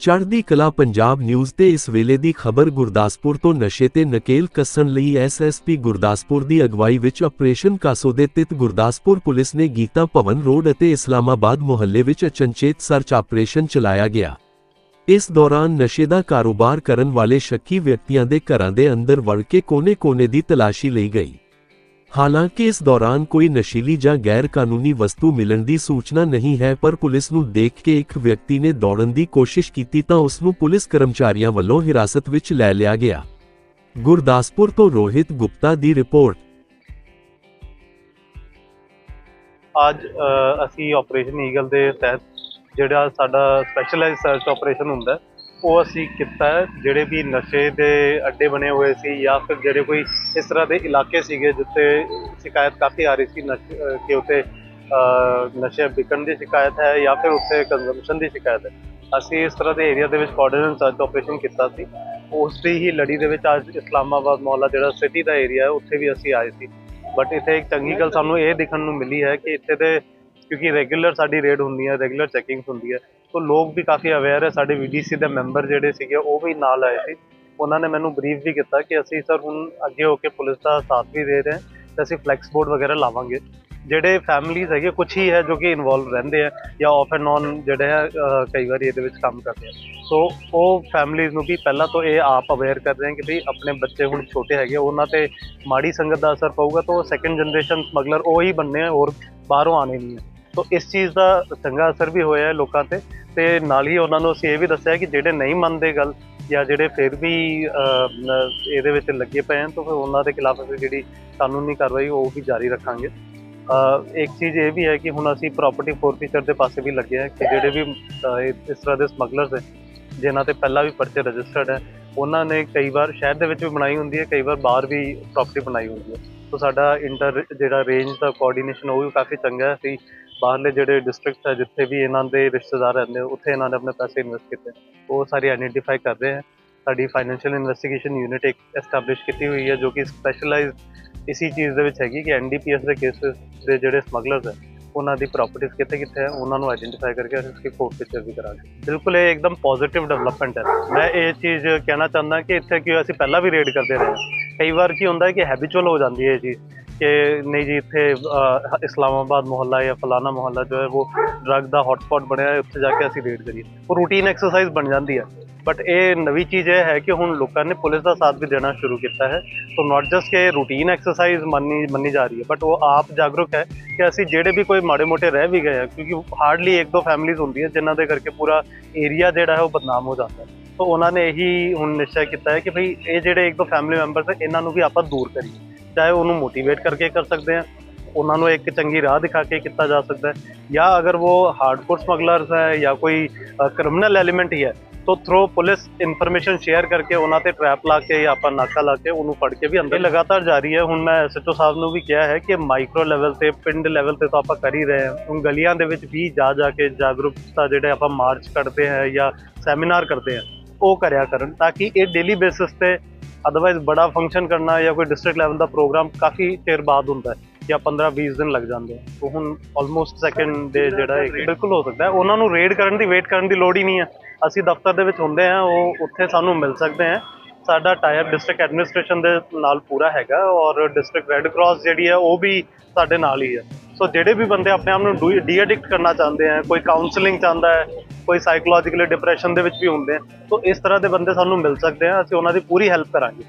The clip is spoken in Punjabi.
ਚੜ੍ਹਦੀ ਕਲਾ ਪੰਜਾਬ ਨਿਊਜ਼ ਤੇ ਇਸ ਵੇਲੇ ਦੀ ਖਬਰ ਗੁਰਦਾਸਪੁਰ ਤੋਂ ਨਸ਼ੇ ਤੇ ਨਕੇਲ ਕੱਸਣ ਲਈ ਐਸਐਸਪੀ ਗੁਰਦਾਸਪੁਰ ਦੀ ਅਗਵਾਈ ਵਿੱਚ ਆਪਰੇਸ਼ਨ ਕਾਸੋ ਦੇ ਤਿਤ ਗੁਰਦਾਸਪੁਰ ਪੁਲਿਸ ਨੇ ਗੀਤਾ ਭਵਨ ਰੋਡ ਅਤੇ ਇਸਲਾਮਾਬਾਦ ਮੁਹੱਲੇ ਵਿੱਚ ਅਚਨਚੇਤ ਸਰਚ ਆਪਰੇਸ਼ਨ ਚਲਾਇਆ ਗਿਆ। ਇਸ ਦੌਰਾਨ ਨਸ਼ੇ ਦਾ ਕਾਰੋਬਾਰ ਕਰਨ ਵਾਲੇ ਸ਼ੱਕੀ ਵਿਅਕਤੀਆਂ ਦੇ ਘਰਾਂ ਦੇ ਅੰਦਰ ਵੜ ਕੇ ਕੋਨੇ-ਕੋਨੇ ਦੀ ਤਲਾਸ਼ੀ ਲਈ ਗਈ। ਹਾਲਾਂਕਿ ਇਸ ਦੌਰਾਨ ਕੋਈ ਨਸ਼ੀਲੀ ਜਾਂ ਗੈਰ ਕਾਨੂੰਨੀ ਵਸਤੂ ਮਿਲਣ ਦੀ ਸੂਚਨਾ ਨਹੀਂ ਹੈ ਪਰ ਪੁਲਿਸ ਨੂੰ ਦੇਖ ਕੇ ਇੱਕ ਵਿਅਕਤੀ ਨੇ ਦੌੜਨ ਦੀ ਕੋਸ਼ਿਸ਼ ਕੀਤੀ ਤਾਂ ਉਸ ਨੂੰ ਪੁਲਿਸ ਕਰਮਚਾਰੀਆਂ ਵੱਲੋਂ ਹਿਰਾਸਤ ਵਿੱਚ ਲੈ ਲਿਆ ਗਿਆ। ਗੁਰਦਾਸਪੁਰ ਤੋਂ ਰੋਹਿਤ ਗੁਪਤਾ ਦੀ ਰਿਪੋਰਟ। ਅੱਜ ਅਸੀਂ ਆਪਰੇਸ਼ਨ ਈਗਲ ਦੇ ਤਹਿਤ ਜਿਹੜਾ ਸਾਡਾ ਸਪੈਸ਼ਲਾਈਜ਼ਡ ਸਰਚ ਆਪਰੇਸ਼ਨ ਹੁੰਦਾ ਹੈ, ਉਹ ਅਸੀਂ ਕੀਤਾ ਹੈ ਜਿਹੜੇ ਵੀ ਨਸ਼ੇ ਦੇ ਅੱਡੇ ਬਣੇ ਹੋਏ ਸੀ ਜਾਂ ਫਿਰ ਜਿਹੜੇ ਕੋਈ ਇਸ ਤਰ੍ਹਾਂ ਦੇ ਇਲਾਕੇ ਸੀਗੇ ਜਿੱਥੇ ਸ਼ਿਕਾਇਤ ਕਾਫੀ ਆ ਰਹੀ ਸੀ ਨਸ਼ੇ ਅ, ਕਿ ਉੱਥੇ ਅ, ਨਸ਼ੇ ਵਿਕਣ ਦੀ ਸ਼ਿਕਾਇਤ ਹੈ ਜਾਂ ਫਿਰ ਉੱਥੇ ਕੰਜ਼ੰਪਸ਼ਨ ਦੀ ਸ਼ਿਕਾਇਤ ਹੈ। ਅਸੀਂ ਇਸ ਤਰ੍ਹਾਂ ਦੇ ਏਰੀਆ ਦੇ ਵਿੱਚ ਕੋਆਰਡੀਨੇਟ ਸਰਚ ਆਪਰੇਸ਼ਨ ਕੀਤਾ ਸੀ। ਉਸ ਦੀ ਹੀ ਲੜੀ ਦੇ ਵਿੱਚ ਅੱਜ ਇਸਲਾਮਾਬਾਦ ਮੁਹੱਲਾ ਜਿਹੜਾ ਸਿਟੀ ਦਾ ਏਰੀਆ ਹੈ ਉੱਥੇ ਵੀ ਅਸੀਂ ਆਏ ਸੀ। ਬਟ ਇੱਥੇ ਇੱਕ ਚੰਗੀ ਗੱਲ ਸਾਨੂੰ ਇਹ ਦੇਖਣ ਨੂੰ ਮਿਲੀ ਹੈ ਕਿ ਇੱਥੇ ਦੇ ਕਿਉਂਕਿ ਰੈਗੂਲਰ ਸਾਡੀ ਰੇਡ ਹੁੰਦੀ ਹੈ ਰੈਗੂਲਰ ਚੈਕਿੰਗਸ ਹੁੰਦੀ ਹੈ ਸੋ ਲੋਕ ਵੀ ਕਾਫੀ ਅਵੇਅਰ ਹੈ ਸਾਡੇ ਵੀਡੀਸੀ ਦੇ ਮੈਂਬਰ ਜਿਹੜੇ ਸੀਗੇ, ਉਹ ਵੀ ਨਾਲ ਆਏ ਸੀ। ਉਹਨਾਂ ਨੇ ਮੈਨੂੰ ਬਰੀਫ ਵੀ ਕੀਤਾ ਕਿ ਅਸੀਂ ਸਰ ਹੁਣ ਅੱਗੇ ਹੋ ਕੇ ਪੁਲਿਸ ਦਾ ਸਾਥ ਵੀ ਦੇ ਰਹੇ ਹਾਂ ਤੇ ਅਸੀਂ ਫਲੈਕਸ ਬੋਰਡ ਵਗੈਰਾ ਲਾਵਾਂਗੇ। ਜਿਹੜੇ ਫੈਮਲੀਜ਼ ਹੈਗੇ ਕੁਝ ਹੀ ਹੈ ਜੋ ਕਿ ਇਨਵੋਲਵ ਰਹਿੰਦੇ ਆ ਜਾਂ ਆਫ ਐਂਡ ਔਨ ਜਿਹੜੇ ਹੈ ਕਈ ਵਾਰੀ ਇਹਦੇ ਵਿੱਚ ਕੰਮ ਕਰਦੇ ਆ। ਸੋ ਉਹ ਫੈਮਲੀਜ਼ ਨੂੰ ਵੀ ਪਹਿਲਾਂ ਤੋਂ ਇਹ ਆਪ ਅਵੇਅਰ ਕਰ ਰਹੇ ਹਨ ਕਿ ਵੀ ਆਪਣੇ ਬੱਚੇ ਹੁਣ ਛੋਟੇ ਹੈਗੇ ਉਹਨਾਂ ਤੇ ਮਾੜੀ ਸੰਗਤ ਦਾ ਅਸਰ ਪਊਗਾ ਤਾਂ ਸੈਕੰਡ ਜਨਰੇਸ਼ਨ ਸਮਗਲਰ ਉਹ ਹੀ ਬਣਨੇ ਹੋਰ ਬਾਹਰੋਂ ਆਣੇ ਨਹੀਂ ਹੈ ਸੋ ਇਸ ਚੀਜ਼ ਦਾ ਚੰਗਾ ਅਸਰ ਵੀ ਹੋਇਆ ਹੈ ਲੋਕਾਂ ਤੇ ਤੇ ਨਾਲ ਹੀ ਉਹਨਾਂ ਨੂੰ ਅਸੀਂ ਇਹ ਵੀ ਦੱਸਿਆ ਕਿ ਜਿਹੜੇ ਨਹੀਂ ਮੰਨਦੇ ਗੱਲ ਜਾਂ ਜਿਹੜੇ ਫਿਰ ਵੀ ਇਹਦੇ ਵਿੱਚ ਲੱਗੇ ਪਏ ਹਨ, ਤਾਂ ਫਿਰ ਉਹਨਾਂ ਦੇ ਖਿਲਾਫ ਅਸੀਂ ਜਿਹੜੀ ਕਾਨੂੰਨੀ ਕਾਰਵਾਈ ਉਹ ਵੀ ਜਾਰੀ ਰੱਖਾਂਗੇ। ਇੱਕ ਚੀਜ਼ ਇਹ ਵੀ ਹੈ ਕਿ ਹੁਣ ਅਸੀਂ ਪ੍ਰਾਪਰਟੀ ਫੋਰਫੀਚਰ ਦੇ ਪਾਸੇ ਵੀ ਲੱਗੇ ਹਾਂ ਕਿ ਜਿਹੜੇ ਵੀ ਇਸ ਤਰ੍ਹਾਂ ਦੇ ਸਮਗਲਰਸ ਹੈ, ਜਿਨ੍ਹਾਂ ਤੇ ਪਹਿਲਾਂ ਵੀ ਪਰਚੇ ਰਜਿਸਟਰਡ ਹੈ, ਉਹਨਾਂ ਨੇ ਕਈ ਵਾਰ ਸ਼ਹਿਰ ਦੇ ਵਿੱਚ ਵੀ ਬਣਾਈ ਹੁੰਦੀ ਹੈ, ਕਈ ਵਾਰ ਬਾਹਰ ਵੀ ਪ੍ਰਾਪਰਟੀ ਬਣਾਈ ਹੁੰਦੀ ਹੈ। ਸੋ ਸਾਡਾ ਇੰਟਰ ਜਿਹੜਾ ਰੇਂਜ ਦਾ ਕੋਆਰਡੀਨੇਸ਼ਨ ਉਹ ਵੀ ਕਾਫੀ ਚੰਗਾ ਹੈ। ਅਸੀਂ ਬਾਹਰਲੇ ਜਿਹੜੇ ਡਿਸਟ੍ਰਿਕਟ ਹੈ, ਜਿੱਥੇ ਵੀ ਇਹਨਾਂ ਦੇ ਰਿਸ਼ਤੇਦਾਰ ਰਹਿੰਦੇ ਉੱਥੇ ਇਹਨਾਂ ਨੇ ਆਪਣੇ ਪੈਸੇ ਇਨਵੈਸਟ ਕੀਤੇ ਉਹ ਸਾਰੀ ਆਈਡੈਂਟੀਫਾਈ ਕਰ ਰਹੇ ਹੈ ਸਾਡੀ ਫਾਈਨੈਂਸ਼ੀਅਲ ਇਨਵੈਸਟੀਗੇਸ਼ਨ ਯੂਨਿਟ ਇੱਕ ਐਸਟੈਬਲਿਸ਼ ਕੀਤੀ ਹੋਈ ਹੈ, ਜੋ ਕਿ ਸਪੈਸ਼ਲਾਈਜ਼ਡ ਇਸੀ ਚੀਜ਼ ਦੇ ਵਿੱਚ ਹੈਗੀ ਕਿ ਐਨਡੀਪੀਐਸ ਦੇ ਕੇਸਿਸ ਦੇ ਜਿਹੜੇ ਸਮਗਲਰਸ ਹੈ, ਉਹਨਾਂ ਦੀ ਪ੍ਰਾਪਰਟੀਆਂ ਕਿੱਥੇ ਕਿੱਥੇ ਹੈ, ਉਹਨਾਂ ਨੂੰ ਆਈਡੈਂਟੀਫਾਈ ਕਰਕੇ ਅਸੀਂ ਉਸकी ਕੋਰਟ ਪਿਕਚਰ ਵੀ ਕਰਾਂਗੇ। ਬਿਲਕੁਲ ਇਹ ਇੱਕਦਮ ਪੋਜ਼ਿਟਿਵ ਡਿਵੈਲਪਮੈਂਟ ਹੈ। ਮੈਂ ਇਹ ਚੀਜ਼ ਕਹਿਣਾ ਚਾਹੁੰਦਾ ਕਿ ਇੱਥੇ ਕਿ ਅਸੀਂ ਪਹਿਲਾਂ ਵੀ ਰੇਡ ਕਰਦੇ ਰਹੇ ਹਾਂ। ਕਈ ਵਾਰ ਕੀ ਹੁੰਦਾ ਹੈ ਕਿ ਹੈਬਿਚੁਅਲ ਹੋ ਜਾਂਦੀ ਹੈ ਇਹ ਚੀਜ਼ ਕਿ ਨਹੀਂ ਜੀ ਇੱਥੇ ਇਸਲਾਮਾਬਾਦ ਮੁਹੱਲਾ ਜਾਂ ਫਲਾਣਾ ਮੁਹੱਲਾ ਜੋ ਹੈ, ਉਹ ਡਰੱਗ ਦਾ ਹੌਟਸਪੌਟ ਬਣਿਆ ਹੈ ਉੱਥੇ ਜਾ ਕੇ ਅਸੀਂ ਰੇਡ ਕਰੀਏ। ਉਹ ਰੂਟੀਨ ਐਕਸਰਸਾਈਜ਼ ਬਣ ਜਾਂਦੀ ਹੈ। ਬਟ ਇਹ ਨਵੀਂ ਚੀਜ਼ ਇਹ ਹੈ ਕਿ ਹੁਣ ਲੋਕਾਂ ਨੇ ਪੁਲਿਸ ਦਾ ਸਾਥ ਵੀ ਦੇਣਾ ਸ਼ੁਰੂ ਕੀਤਾ ਹੈ। ਸੋ ਨਾਟ ਜਸਟ ਕਿ ਰੂਟੀਨ ਐਕਸਰਸਾਈਜ਼ ਮੰਨੀ ਮੰਨੀ ਜਾ ਰਹੀ ਹੈ ਬਟ ਉਹ ਆਪ ਜਾਗਰੂਕ ਹੈ ਕਿ ਅਸੀਂ ਜਿਹੜੇ ਵੀ ਕੋਈ ਮਾੜੇ ਮੋਟੇ ਰਹਿ ਵੀ ਗਏ ਆ, ਕਿਉਂਕਿ ਹਾਰਡਲੀ ਇੱਕ ਦੋ ਫੈਮਿਲੀਜ਼ ਹੁੰਦੀਆਂ ਜਿਨ੍ਹਾਂ ਦੇ ਕਰਕੇ ਪੂਰਾ ਏਰੀਆ ਜਿਹੜਾ ਹੈ ਉਹ ਬਦਨਾਮ ਹੋ ਜਾਂਦਾ ਹੈ। ਸੋ ਉਹਨਾਂ ਨੇ ਇਹੀ ਹੁਣ ਨਿਸ਼ਚੈ ਕੀਤਾ ਹੈ ਕਿ ਭਈ ਇਹ ਜਿਹੜੇ ਇੱਕ ਦੋ ਫੈਮਿਲੀ ਮੈਂਬਰਸ ਹੈ, ਇਹਨਾਂ ਨੂੰ ਵੀ ਆਪਾਂ ਦੂਰ ਕਰੀਏ। ਚਾਹੇ ਉਹਨੂੰ ਮੋਟੀਵੇਟ ਕਰਕੇ ਕਰ ਸਕਦੇ ਆ ਉਹਨਾਂ ਨੂੰ ਇੱਕ ਚੰਗੀ ਰਾਹ ਦਿਖਾ ਕੇ ਕੀਤਾ ਜਾ ਸਕਦਾ ਹੈ। ਜਾਂ ਅਗਰ ਉਹ ਹਾਰਡਕੋਰ ਸਮਗਲਰਸ ਹੈ ਜਾਂ ਕੋਈ ਕ੍ਰਿਮੀਨਲ ਐਲੀਮੈਂਟ ਹੀ ਹੈ, ਤੋ ਥਰੋ ਪੁਲਿਸ ਇਨਫੋਰਮੇਸ਼ਨ ਸ਼ੇਅਰ ਕਰਕੇ ਉਹਨਾਂ ਤੇ ਟ੍ਰੈਪ ਲਾ ਕੇ ਜਾਂ ਆਪਾਂ ਨਾਕਾ ਲਾ ਕੇ ਉਹਨੂੰ ਫੜ ਕੇ ਵੀ ਅੰਦਰ ਲਗਾਤਾਰ ਜਾਰੀ ਹੈ। ਹੁਣ ਮੈਂ ਐਸਐਚਓ ਸਾਹਿਬ ਨੂੰ ਵੀ ਕਿਹਾ ਹੈ ਕਿ ਮਾਈਕਰੋ ਲੈਵਲ ਤੇ, ਪਿੰਡ ਲੈਵਲ ਤੇ ਤਾਂ ਆਪਾਂ ਕਰ ਹੀ ਰਹੇ ਹਾਂ। ਹੁਣ ਗਲੀਆਂ ਦੇ ਵਿੱਚ ਵੀ ਜਾ ਜਾ ਕੇ ਜਾਗਰੂਕਤਾ ਜਿਹੜੇ ਆਪਾਂ ਮਾਰਚ ਕੱਢਦੇ ਹਾਂ ਜਾਂ ਸੈਮੀਨਾਰ ਕਰਦੇ ਹਾਂ ਉਹ ਕਰਿਆ ਕਰਨ ਤਾਂ ਕਿ ਇਹ ਡੇਲੀ ਬੇਸਿਸ ਤੇ ਅਦਰਵਾਈਜ਼ ਬੜਾ ਫੰਕਸ਼ਨ ਕਰਨਾ ਜਾਂ ਕੋਈ ਡਿਸਟ੍ਰਿਕਟ ਲੈਵਲ ਦਾ ਪ੍ਰੋਗਰਾਮ ਕਾਫੀ ਚਿਰ ਬਾਅਦ ਹੁੰਦਾ ਹੈ ਜਾਂ 15 20 ਦਿਨ ਲੱਗ ਜਾਂਦੇ ਆ। ਤਾਂ ਹੁਣ ਆਲਮੋਸਟ ਸੈਕਿੰਡ ਡੇ ਜਿਹੜਾ ਬਿਲਕੁਲ ਹੋ ਸਕਦਾ ਉਹਨਾਂ ਨੂੰ ਰੇਡ ਕਰਨ ਦੀ ਵੇਟ ਕਰਨ ਦੀ ਲੋੜ ਹੀ ਨਹੀਂ ਹੈ। ਅਸੀਂ ਦਫ਼ਤਰ ਦੇ ਵਿੱਚ ਹੁੰਦੇ ਆ ਉਹ ਉੱਥੇ ਸਾਨੂੰ ਮਿਲ ਸਕਦੇ ਆ ਸਾਡਾ ਟਾਇਰ ਡਿਸਟ੍ਰਿਕਟ ਐਡਮਿਨਿਸਟ੍ਰੇਸ਼ਨ ਦੇ ਨਾਲ ਪੂਰਾ ਹੈਗਾ ਔਰ ਡਿਸਟ੍ਰਿਕਟ ਰੈੱਡ ਕਰਾਸ ਜਿਹੜੀ ਹੈ ਉਹ ਵੀ ਸਾਡੇ ਨਾਲ ਹੀ ਹੈ। ਸੋ ਜਿਹੜੇ ਵੀ ਬੰਦੇ ਆਪਣੇ ਆਪ ਨੂੰ ਡੀ ਐਡਿਕਟ ਕਰਨਾ ਚਾਹੁੰਦੇ ਆ ਕੋਈ ਕਾਉਂਸਲਿੰਗ ਚਾਹੁੰਦਾ ਹੈ ਕੋਈ ਸਾਈਕੋਲੋਜੀਕਲੀ ਡਿਪਰੈਸ਼ਨ ਦੇ ਵਿੱਚ ਵੀ ਹੁੰਦੇ ਆ ਸੋ ਇਸ ਤਰ੍ਹਾਂ ਦੇ ਬੰਦੇ ਸਾਨੂੰ ਮਿਲ ਸਕਦੇ ਆ, ਅਸੀਂ ਉਹਨਾਂ ਦੀ ਪੂਰੀ ਹੈਲਪ ਕਰਾਂਗੇ।